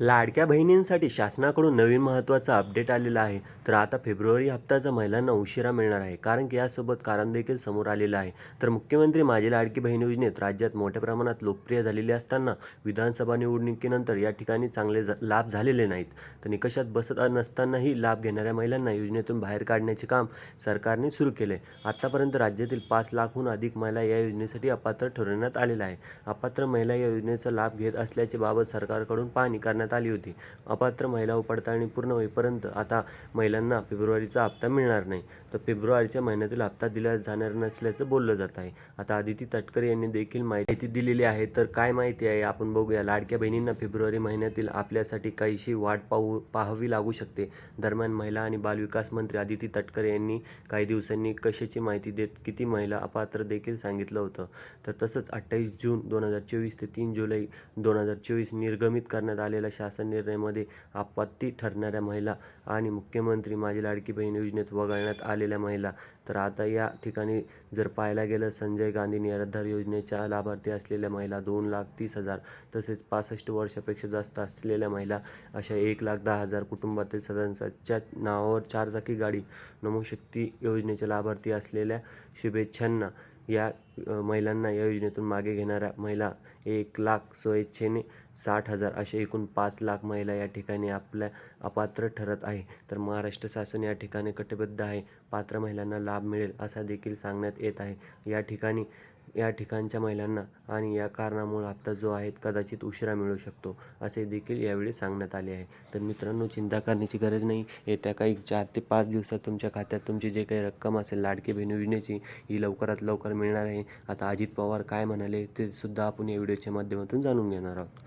लाडक्या बहिणींसाठी शासनाकडून नवीन महत्त्वाचा अपडेट आलेला आहे. तर आता फेब्रुवारी हप्त्याचा महिलांना उशिरा मिळणार आहे. कारण की यासोबत कारण देखील समोर आलेलं आहे. तर मुख्यमंत्री माझी लाडकी बहीण योजनेत राज्यात मोठ्या प्रमाणात लोकप्रिय झालेली असताना विधानसभा निवडणुकीनंतर या ठिकाणी चांगले लाभ झालेले नाहीत. तर निकषात बसत नसतानाही लाभ घेणाऱ्या महिलांना योजनेतून बाहेर काढण्याचे काम सरकारने सुरू केले आतापर्यंत राज्यातील पाच लाखहून अधिक महिला या योजनेसाठी अपात्र ठरवण्यात आलेल्या आहे. अपात्र महिला या योजनेचा लाभ घेत असल्याचे बाबत सरकारकडून पाहणी करण्यात आली होती. अपात्र महिला पडताळणी पूर्ण होईपर्यंत आता महिलांना फेब्रुवारीचा हप्ता मिळणार नाही. तर फेब्रुवारीच्या महिन्यातील हप्ता दिला जाणार नसल्याचं बोललं जात आहे. आता आदिती तटकरे यांनी देखील माहिती दिलेली आहे. तर काय माहिती आहे आपण बघूया. लाडक्या बहिणींना फेब्रुवारी महिन्यातील आपल्यासाठी काहीशी वाट पाहू पाहावी लागू शकते. दरम्यान महिला आणि बालविकास मंत्री आदिती तटकरे यांनी काही दिवसांनी कशाची माहिती देत किती महिला अपात्र देखील सांगितलं होतं. तर तसंच अठ्ठावीस जून दोन हजार चोवीस ते तीन जुलै दोन हजार चोवीस निर्गमित करण्यात आलेल्या शासन निर्णयामध्ये आपत्ती ठरणाऱ्या महिला आणि मुख्यमंत्री माझी लाडकी बहीण योजनेत वगळण्यात आलेल्या महिला. तर आता या ठिकाणी जर पाहायला गेलं संजय गांधी निराधार योजनेच्या लाभार्थी असलेल्या महिला दोन लाख तीस हजार तसेच पासष्ट वर्षापेक्षा जास्त असलेल्या महिला अशा एक लाख दहा हजार कुटुंबातील सदस्यांच्या नावावर चारचाकी गाडी नमोशक्ती योजनेच्या लाभार्थी असलेल्या शुभेच्छांना या महिलांना या योजनेतून मागे घेणाऱ्या महिला एक लाख स्वेच्छेने साठ हजार असे एकूण पाच लाख महिला या ठिकाणी आपल्या अपात्र ठरत आहे. तर महाराष्ट्र शासन या ठिकाणी कटिबद्ध आहे. पात्र महिलांना लाभ मिळेल असा देखील सांगण्यात येत आहे. या ठिकाणी या ठिकाणच्या महिलांना आणि या कारणामुळे हप्ता जो आहे कदाचित उशिरा मिळू शकतो असे देखील यावेळी सांगण्यात आले आहे. तर मित्रांनो चिंता करण्याची गरज नाही. येत्या काही चार ते पाच दिवसात तुमच्या खात्यात तुमची जे काही रक्कम असेल लाडकी बहीण योजनेची ही लवकरात लवकर मिळणार आहे. आता अजित पवार काय म्हणाले ते सुद्धा आपण या व्हिडिओच्या माध्यमातून जाणून घेणार आहोत.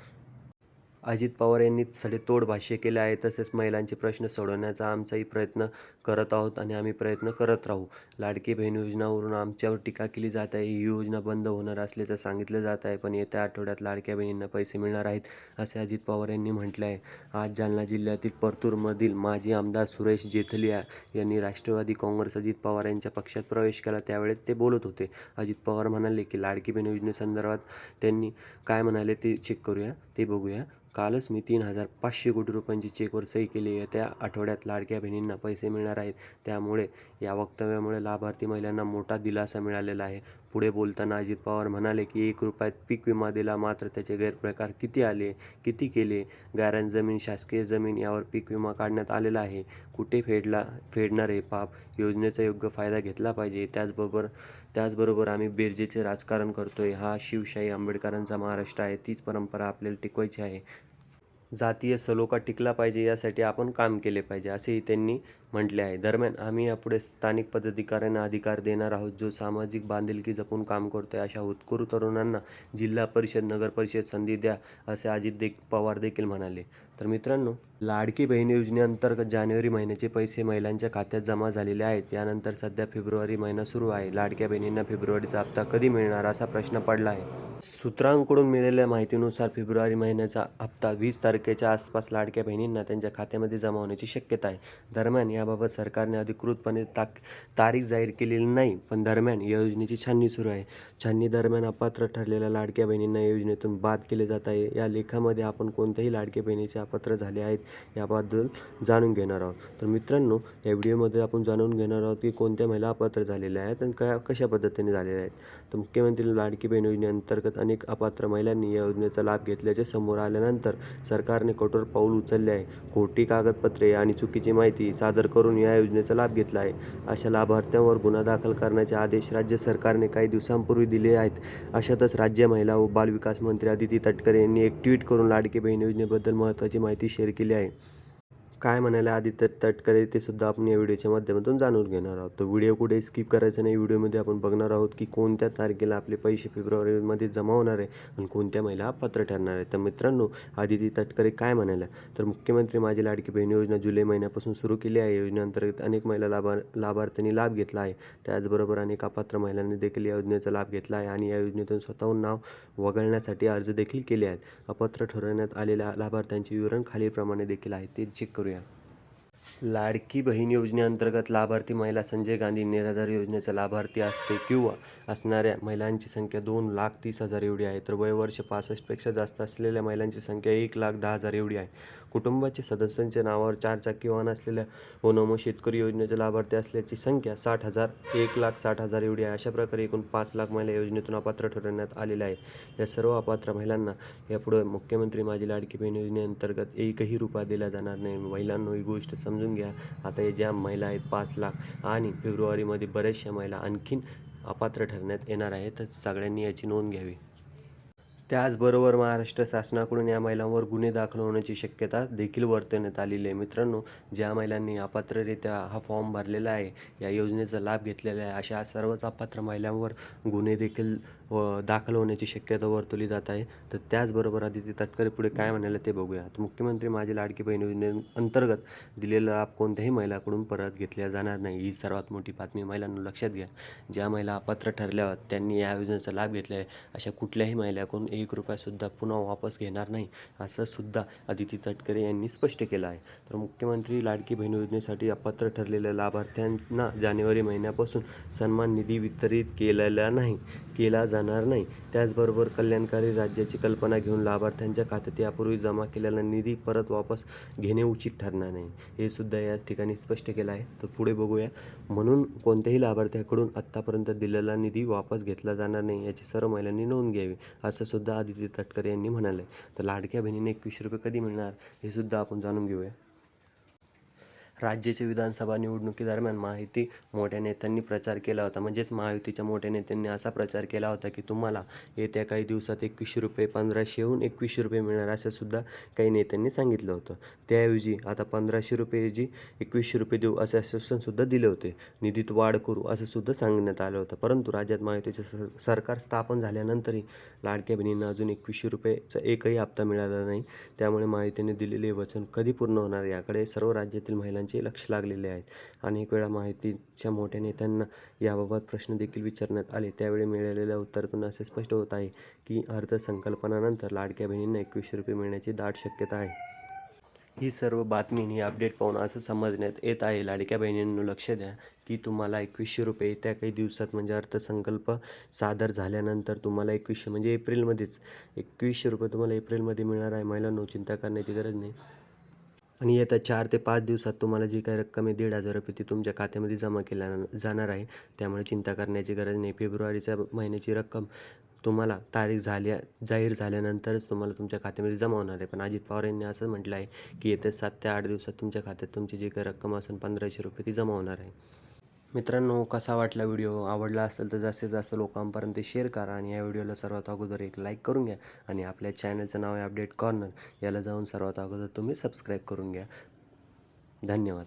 अजित पवार यांनी सडेतोड भाष्य केले आहे. तसेच महिलांचे प्रश्न सोडवण्याचा आमचाही प्रयत्न करत आहोत आणि आम्ही प्रयत्न करत राहू. लाडकी बहीण योजनावरून आमच्यावर टीका केली जात आहे. ही योजना बंद होणार असल्याचं सांगितलं जात आहे पण येत्या आठवड्यात लाडक्या बहिणींना पैसे मिळणार आहेत असे अजित पवार यांनी म्हटले आहे. आज जालना जिल्ह्यातील परतूरमधील माजी आमदार सुरेश जेथलिया यांनी राष्ट्रवादी काँग्रेस अजित पवार यांच्या पक्षात प्रवेश केला. त्यावेळेस ते बोलत होते. अजित पवार म्हणाले की लाडकी बहीण योजनेसंदर्भात त्यांनी काय म्हणाले ते चेक करूया ते बघूया. कालच मी तीन हजार पाचशे कोटी रुपयांची चेकवर सही केली येत्या आठवड्यात लाडक्या बहिणींना पैसे मिळणार आहेत. त्यामुळे या वक्तव्यामुळे लाभार्थी महिलांना मोठा दिलासा मिळालेला आहे. पुढे बोलताना अजित पवार म्हणाले की एक रुपयात पीक विमा दिला मात्र त्याचे गैरप्रकार किती आले किती केले? गायरान जमीन शासकीय जमीन यावर पीक विमा काढण्यात आलेला आहे. कुठे फेडला फेडणार हे पाप? योजनेचा योग्य फायदा घेतला पाहिजे. त्याचबरोबर त्याचबरोबर आम्ही बेरजेचे राजकारण करतोय. हा शिवशाही आंबेडकरांचा महाराष्ट्र आहे. तीच परंपरा आपल्याला टिकवायची आहे. जातीय सलोखा टिकला पाहिजे यासाठी आपण काम केले पाहिजे असेही त्यांनी म्हटले आहे. दरम्यान आम्ही यापुढे स्थानिक पदाधिकाऱ्यांना अधिकार देणार आहोत. जो सामाजिक बांधिलकी जपून काम करतो आहे अशा होतकरू तरुणांना जिल्हा परिषद नगर परिषद संधी द्या असे अजित देख पवार देखील म्हणाले. तर मित्रांनो लाडकी बहीण योजनेअंतर्गत जानेवारी महिन्याचे पैसे महिलांच्या खात्यात जमा झालेले आहेत. यानंतर सध्या फेब्रुवारी महिना सुरू आहे. लाडक्या बहिणींना फेब्रुवारीचा हप्ता कधी मिळणार असा प्रश्न पडला आहे. सूत्रांकडून मिळालेल्या माहितीनुसार फेब्रुवारी महिन्याचा हप्ता वीस तारखेच्या आसपास लाडक्या बहिणींना त्यांच्या खात्यामध्ये जमा होण्याची शक्यता आहे. दरम्यान याबाबत सरकारने अधिकृतपणे ताक तारीख जाहीर केलेली नाही पण दरम्यान या योजनेची छाननी सुरू आहे. छाननी दरम्यान अपात्र ठरलेल्या लाडक्या बहिणींना योजनेतून बाद केले जात आहे. या लेखामध्ये आपण कोणत्याही लाडक्या बहिणीच्या अपात्र झाले आहेत याबद्दल जाणून घेणार आहोत. तर मित्रांनो या व्हिडिओमध्ये आपण जाणून घेणार आहोत की कोणत्या महिला अपात्र झालेल्या आहेत आणि काय कशा पद्धतीने झालेल्या आहेत. तर मुख्यमंत्री लाडकी बहीण योजनेअंतर्गत अनेक अपात्र महिलांनी या योजनेचा लाभ घेतल्याचे समोर आल्यानंतर सरकारने कठोर पाऊल उचलले आहे. खोटी कागदपत्रे आणि चुकीची माहिती सादर करून या योजनेचा लाभ घेतला आहे. अशा लाभार्थ्यांवर गुन्हा दाखल करण्याचे आदेश राज्य सरकारने काही दिवसांपूर्वी दिले आहेत. अशातच राज्य महिला व बालविकास मंत्री अदिती तटकरे यांनी एक ट्विट करून लाडकी बहीण योजनेबद्दल महत्त्वाची माहिती शेअर केली आहे. काय म्हणाले आदित्य तटकरे ते सुद्धा आपण या व्हिडिओच्या माध्यमातून जाणून घेणार आहोत. तर व्हिडिओ कुठे स्किप करायचं नाही. व्हिडिओमध्ये आपण बघणार आहोत की कोणत्या तारखेला आपले पैसे फेब्रुवारीमध्ये जमा होणार आहे आणि कोणत्या महिला पात्र ठरणार आहे. तर मित्रांनो आदिती तटकरे काय म्हणाल्या तर मुख्यमंत्री माझी लाडकी बहीण योजना जुलै महिन्यापासून सुरू केली आहे. योजनेअंतर्गत अनेक महिला लाभा लाभार्थ्यांनी लाभ घेतला आहे. त्याचबरोबर अनेक अपात्र महिलांनी देखील या योजनेचा लाभ घेतला आहे आणि या योजनेतून स्वतःहून नाव वगळण्यासाठी अर्ज देखील केले आहेत. अपात्र ठरवण्यात आलेल्या लाभार्थ्यांचे विवरण खालीलप्रमाणे देखील आहे. ते चेक करूया. लाडकी बहीण योजनेअंतर्गत लाभार्थी महिला संजय गांधी निराधार योजनेचा लाभार्थी असते किंवा असणाऱ्या महिलांची संख्या दोन लाख तीस हजार एवढी आहे. तर वयवर्ष पासष्टपेक्षा जास्त असलेल्या महिलांची संख्या एक लाख दहा हजार एवढी आहे. कुटुंबाच्या सदस्यांच्या नावावर चारचाकी वाहन असलेल्या ओनोमो शेतकरी योजनेचे लाभार्थी असल्याची संख्या साठ हजार एक लाख साठ हजार एवढी आहे. अशा प्रकारे एकूण पाच लाख महिला योजनेतून अपात्र ठरवण्यात आलेल्या आहे या सर्व अपात्र महिलांना यापुढे मुख्यमंत्री माझी लाडकी बहीण योजनेअंतर्गत एकही रुपया दिला जाणार नाही. महिलांनो ही गोष्ट समजून घ्या. आता हे ज्या महिला आहेत पाच लाख आणि फेब्रुवारीमध्ये बऱ्याचशा महिला आणखीन अपात्र ठरण्यात येणार आहे तर सगळ्यांनी याची नोंद घ्यावी. त्याचबरोबर महाराष्ट्र शासनाकडून या महिलांवर गुन्हे दाखल होण्याची शक्यता देखील वर्तवण्यात आलेली आहे. मित्रांनो ज्या महिलांनी अपात्ररित्या हा फॉर्म भरलेला आहे या योजनेचा लाभ घेतलेला आहे अशा सर्वच अपात्र महिलांवर गुन्हे देखील व दाखल होण्याची शक्यता वर्तवली जात आहे. तर त्याचबरोबर आदिती तटकरे पुढे काय म्हणाले ते बघूया. तर मुख्यमंत्री माझी लाडकी बहीण योजनेअंतर्गत दिलेला लाभ कोणत्याही महिलाकडून परत घेतल्या जाणार नाही. ही सर्वात मोठी बातमी महिलांना लक्षात घ्या. ज्या महिला अपात्र ठरल्या त्यांनी या योजनेचा लाभ घेतला आहे अशा कुठल्याही महिलाकडून एक रुपयासुद्धा पुन्हा वापस घेणार नाही असं सुद्धा आदिती तटकरे यांनी स्पष्ट केलं आहे. तर मुख्यमंत्री लाडकी बहीण योजनेसाठी अपात्र ठरलेल्या लाभार्थ्यांना जानेवारी महिन्यापासून सन्मान निधी वितरित केलेला नाही केला जाणार नाही. त्याचबरोबर कल्याणकारी राज्याची कल्पना घेऊन लाभार्थ्यांच्या खात्यात यापूर्वी जमा केलेला निधी परत वापस घेणे उचित ठरणार नाही. हे सुद्धा या ठिकाणी स्पष्ट केलं आहे. तर पुढे बघूया. म्हणून कोणत्याही लाभार्थ्याकडून आत्तापर्यंत दिलेला निधी वापस घेतला जाणार नाही याची सर्व महिलांनी नोंद घ्यावी असं सुद्धा आदित्य तटकरे यांनी म्हणाले तर लाडक्या बहिणीने एकवीसशे रुपये कधी मिळणार हे सुद्धा आपण जाणून घेऊया. राज्याच्या विधानसभा निवडणुकीदरम्यान माहिती मोठ्या नेत्यांनी प्रचार केला होता. म्हणजेच महायुतीच्या मोठ्या नेत्यांनी असा प्रचार केला होता की तुम्हाला येत्या काही दिवसात एकवीसशे रुपये पंधराशेहून एकवीसशे रुपये मिळणार असं सुद्धा काही नेत्यांनी सांगितलं होतं. त्याऐवजी आता पंधराशे रुपयेऐवजी एकवीसशे रुपये देऊ असे आश्वासनसुद्धा दिले होते. निधीत वाढ करू असं सुद्धा सांगण्यात आलं होतं. परंतु राज्यात महायुतीचं स सरकार स्थापन झाल्यानंतरही लाडक्या बहिणींना अजून एकवीसशे रुपयेचा एकही हप्ता मिळाला नाही. त्यामुळे महायुतीने दिलेले वचन कधी पूर्ण होणार याकडे सर्व राज्यातील महिलांचे लक्ष लागलेले आहेत. अनेक वेळा माहितीच्या मोठ्या नेत्यांना याबाबत प्रश्न देखील विचारण्यात आले. त्यावेळी मिळालेल्या उत्तरातून असे स्पष्ट होत आहे की अर्थसंकल्पनानंतर लाडक्या बहिणींना एकवीसशे रुपये मिळण्याची दाट शक्यता आहे. ही सर्व बातमी ही अपडेट पाहून असं समजण्यात येत आहे. लाडक्या बहिणींनो लक्ष द्या की तुम्हाला एकवीसशे रुपये येत्या काही दिवसात म्हणजे अर्थसंकल्प सादर झाल्यानंतर तुम्हाला एकवीसशे म्हणजे एप्रिलमध्येच एकवीसशे रुपये तुम्हाला एप्रिलमध्ये मिळणार आहे. महिलांनो चिंता करण्याची गरज नाही. आणि येत्या चार ते पाच दिवसात तुम्हाला जी काही रक्कम आहे दीड हजार रुपये ती तुमच्या खात्यामध्ये जमा केल्या जाणार आहे. त्यामुळे चिंता करण्याची गरज नाही. फेब्रुवारीच्या महिन्याची रक्कम तुम्हाला तारीख झाल्या जाहीर झाल्यानंतरच तुम्हाला तुमच्या खात्यामध्ये जमा होणार आहे. पण अजित पवार यांनी असं म्हटलं आहे की येत्या सात ते आठ दिवसात तुमच्या खात्यात तुमची जी काही रक्कम असेल पंधराशे रुपये ती जमा होणार आहे. मित्रांनो कसा वाटला व्हिडिओ? आवडला असेल तर जास्तीत जास्त लोकांपर्यंत ते शेअर करा आणि या व्हिडिओला सर्वात अगोदर एक लाईक करून घ्या आणि आपल्या चॅनलचं नाव आहे अपडेट कॉर्नर याला जाऊन सर्वात अगोदर तुम्ही सबस्क्राईब करून घ्या. धन्यवाद.